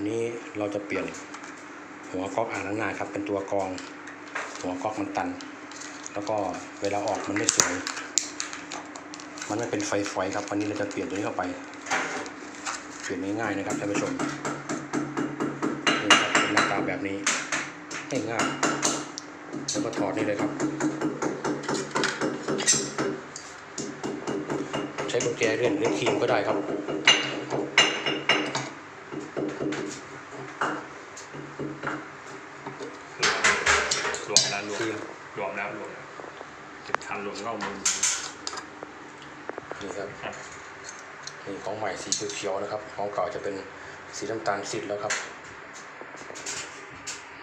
อันนี้เราจะเปลี่ยนหัวก๊อกอ่างล้างหน้าครับ เป็นตัวกรอง หัวก๊อกมันตัน แล้วก็เวลาออกมันไม่สวย มันไม่เป็นไฟฝอยครับ วันนี้เราจะเปลี่ยนตัวนี้เข้าไป เปลี่ยนง่ายๆนะครับท่านผู้ชมนี่ครับเป็นหน้าตาแบบนี้ง่ายๆแล้วก็ถอดนี่เลยครับ ใช้กุญแจเลื่อนหรือครีมก็ได้ครับ รวมแล้วรวม ค รีมรวมแล้วรวมแล้วจะทำรวมเข้ามือนี่ครับครับนี่ของใหม่สีเขียวๆนะครับ ของเก่าจะเป็นสีน้ำตาลซีดแล้วครับ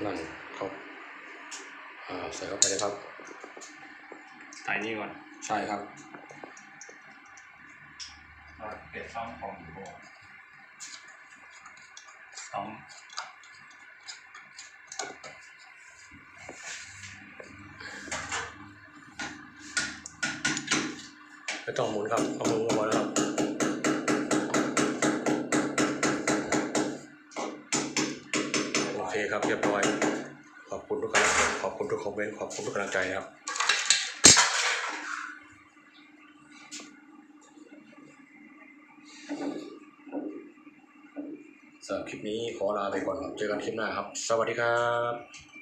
นั่นครับอ่าใส่เข้าไปเลยครับใส่นี่ก่อน ใช่ครับเก็บซ่อมของตัวซ่อม ไม่ต้องหมุนครับเอามือมาแล้วครับโอเคครับเรียบร้อย ขอบคุณทุกการขอบคุณทุกคอมเมนต์ขอบคุณทุกกำลังใจครับสำหรับคลิปนี้ขอลาไปก่อนครับ เจอกันคลิปหน้าครับ สวัสดีครับ